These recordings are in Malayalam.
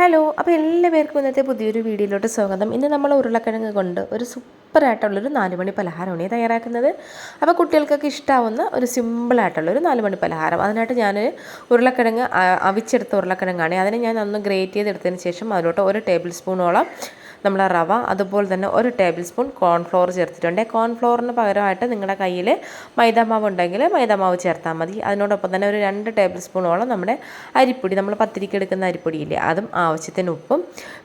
ഹലോ അപ്പോൾ എല്ലാവർക്കും ഇന്നത്തെ പുതിയൊരു വീഡിയോയിലോട്ട് സ്വാഗതം. ഇന്ന് നമ്മൾ ഉരുളക്കിഴങ്ങ് കൊണ്ട് ഒരു സൂപ്പറായിട്ടുള്ളൊരു നാലുമണി പലഹാരമാണ് പലഹാരമാണ് തയ്യാറാക്കുന്നത്. അപ്പോൾ കുട്ടികൾക്കൊക്കെ ഇഷ്ടാവുന്ന ഒരു സിമ്പിളായിട്ടുള്ളൊരു നാലുമണി പലഹാരം. അതിനായിട്ട് ഞാൻ ഉരുളക്കിഴങ്ങ് അവിച്ചെടുത്ത ഉരുളക്കിഴങ്ങാണ്. അതിനെ ഞാൻ ഒന്ന് ഗ്രേറ്റ് ചെയ്തെടുത്തതിന് ശേഷം അതിലോട്ട് ഒരു ടേബിൾ സ്പൂണോളം നമ്മൾ റവ അതുപോലെ തന്നെ ഒരു ടേബിൾ സ്പൂൺ കോൺഫ്ലോർ ചേർത്തിട്ടുണ്ട്. കോൺഫ്ലോറിന് പകരമായിട്ട് നിങ്ങളുടെ കയ്യിൽ മൈദാമാവ് ഉണ്ടെങ്കിൽ മൈദാമാവ് ചേർത്താൽ മതി. അതിനോടൊപ്പം തന്നെ ഒരു രണ്ട് ടേബിൾ സ്പൂണോളം നമ്മുടെ അരിപ്പൊടി നമ്മൾ പത്തിരിക്ക് എടുക്കുന്ന അരിപ്പൊടിയില്ലേ അതും ആവശ്യത്തിന് ഉപ്പും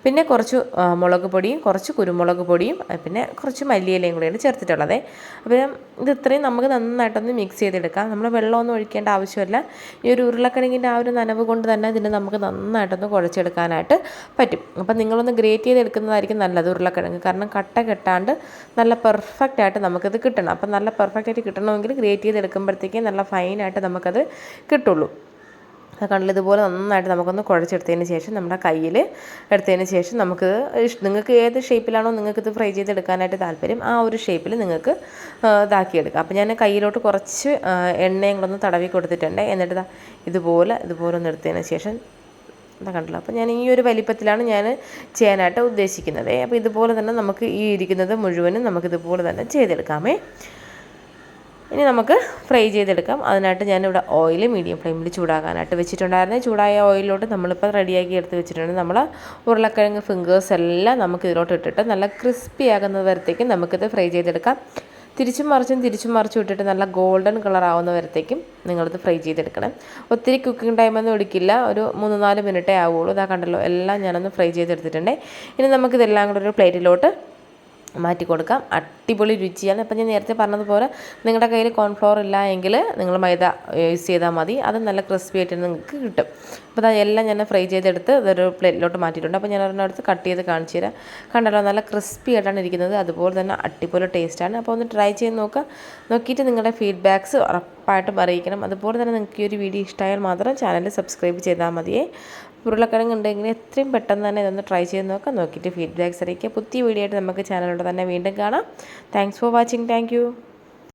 പിന്നെ കുറച്ച് മുളക് പൊടിയും കുറച്ച് കുരുമുളക് പൊടിയും പിന്നെ കുറച്ച് മല്ലിയിലയും കൂടിയാണ് ചേർത്തിട്ടുള്ളത്. അപ്പം ഇത് ഇത്രയും നമുക്ക് നന്നായിട്ടൊന്ന് മിക്സ് ചെയ്തെടുക്കാം. നമ്മൾ വെള്ളമൊന്നും ഒഴിക്കേണ്ട ആവശ്യമില്ല. ഈ ഒരു ഉരുളക്കിഴങ്ങിന്റെ ആ ഒരു നനവ് കൊണ്ട് തന്നെ ഇതിന് നമുക്ക് നന്നായിട്ടൊന്ന് കുഴച്ചെടുക്കാനായിട്ട് പറ്റും. അപ്പം നിങ്ങളൊന്ന് ഗ്രേറ്റ് ചെയ്തെടുക്കുന്നതായിരിക്കും നല്ലത് ഉരുളക്കിഴങ്ങ്. കാരണം കട്ട കെട്ടാണ്ട് നല്ല പെർഫെക്റ്റ് ആയിട്ട് നമുക്കത് കിട്ടണം. അപ്പം നല്ല പെർഫെക്റ്റ് ആയിട്ട് കിട്ടണമെങ്കിൽ ഗ്രേറ്റ് ചെയ്തെടുക്കുമ്പോഴത്തേക്ക് നല്ല ഫൈനായിട്ട് നമുക്കത് കിട്ടുള്ളൂ. കണ്ടില്ല ഇതുപോലെ നന്നായിട്ട് നമുക്കൊന്ന് കുഴച്ചെടുത്തതിന് ശേഷം നമ്മുടെ കയ്യിൽ എടുത്തതിന് ശേഷം നമുക്ക് നിങ്ങൾക്ക് ഏത് ഷേപ്പിലാണോ നിങ്ങൾക്ക് ഇത് ഫ്രൈ ചെയ്തെടുക്കാനായിട്ട് താല്പര്യം ആ ഒരു ഷേപ്പിൽ നിങ്ങൾക്ക് ഇതാക്കിയെടുക്കുക ഇതാക്കിയെടുക്കാം. അപ്പോൾ ഞാൻ കയ്യിലോട്ട് കുറച്ച് എണ്ണയും കൂടെ ഒന്ന് തടവി കൊടുത്തിട്ടുണ്ട്. എന്നിട്ട് ഇതുപോലെ ഇതുപോലെ ഒന്ന് എടുത്തതിന് ശേഷം എന്താ കണ്ടല്ലോ. അപ്പോൾ ഞാൻ ഈ ഒരു വലിപ്പത്തിലാണ് ഞാൻ ചെയ്യാനായിട്ട് ഉദ്ദേശിക്കുന്നത്. അപ്പോൾ ഇതുപോലെ തന്നെ നമുക്ക് ഈ ഇരിക്കുന്നത് മുഴുവനും നമുക്ക് ഇതുപോലെ തന്നെ ചെയ്തെടുക്കാമേ. ഇനി നമുക്ക് ഫ്രൈ ചെയ്തെടുക്കാം. അതിനായിട്ട് ഞാനിവിടെ ഓയിൽ മീഡിയം ഫ്ലെയിമിൽ ചൂടാകാനായിട്ട് വെച്ചിട്ടുണ്ടായിരുന്നു. ചൂടായ ഓയിലോട്ട് നമ്മളിപ്പോൾ റെഡിയാക്കി എടുത്ത് വെച്ചിട്ടുണ്ട്. നമ്മൾ ഉരുളക്കിഴങ്ങ് ഫിംഗേഴ്സ് എല്ലാം നമുക്ക് ഇതിലോട്ട് ഇട്ടിട്ട് നല്ല ക്രിസ്പി ആകുന്നത് വരത്തേക്കും നമുക്കിത് ഫ്രൈ ചെയ്തെടുക്കാം. തിരിച്ചും മറിച്ചും തിരിച്ചും മറിച്ചും ഇട്ടിട്ട് നല്ല ഗോൾഡൻ കളർ ആവുന്ന വരത്തേക്കും നിങ്ങളിത് ഫ്രൈ ചെയ്തെടുക്കണം. ഒത്തിരി കുക്കിംഗ് ടൈമൊന്നും എടുക്കില്ല. ഒരു മൂന്ന് നാല് മിനിറ്റേ ആവുള്ളൂ. ഇതാ കണ്ടല്ലോ എല്ലാം ഞാനൊന്ന് ഫ്രൈ ചെയ്തെടുത്തിട്ടുണ്ടേ. ഇനി നമുക്കിതെല്ലാം കൂടെ ഒരു പ്ലേറ്റിലോട്ട് മാറ്റി കൊടുക്കാം. അടിപൊളി രുചിയാണ്. അപ്പം ഞാൻ നേരത്തെ പറഞ്ഞതുപോലെ നിങ്ങളുടെ കയ്യിൽ കോൺഫ്ലോർ ഇല്ല എങ്കിൽ നിങ്ങൾ മൈദ യൂസ് ചെയ്താൽ മതി. അത് നല്ല ക്രിസ്പി ആയിട്ട് നിങ്ങൾക്ക് കിട്ടും. അപ്പോൾ അത് എല്ലാം ഞാൻ ഫ്രൈ ചെയ്തെടുത്ത് ഇതൊരു പ്ലേറ്റിലോട്ട് മാറ്റിയിട്ടുണ്ട്. അപ്പോൾ ഞാൻ ഒരെണ്ണെടുത്ത് കട്ട് ചെയ്ത് കാണിച്ചു തരാം. കണ്ടല്ലോ നല്ല ക്രിസ്പി ആയിട്ടാണ് ഇരിക്കുന്നത്. അതുപോലെ തന്നെ അടിപൊളി ടേസ്റ്റാണ് അപ്പോൾ ഒന്ന് ട്രൈ ചെയ്ത് നോക്കുക നോക്കിയിട്ട് നിങ്ങളുടെ ഫീഡ്ബാക്ക്സ് ഉറപ്പായിട്ടും അറിയിക്കണം. അതുപോലെ തന്നെ നിങ്ങൾക്ക് ഈ ഒരു വീഡിയോ ഇഷ്ടമായാൽ മാത്രം ചാനൽ സബ്സ്ക്രൈബ് ചെയ്താൽ മതിയേ. ഉരുളക്കിഴങ്ങ് ഉണ്ടെങ്കിൽ എത്രയും പെട്ടെന്ന് തന്നെ ഇതൊന്ന് ട്രൈ ചെയ്ത് നോക്കാം. നോക്കിയിട്ട് ഫീഡ്ബാക്ക്സ് അറിയിക്കുക. പുതിയ വീഡിയോ ആയിട്ട് നമുക്ക് ചാനലിലൂടെ തന്നെ വീണ്ടും കാണാം. Thanks for watching thank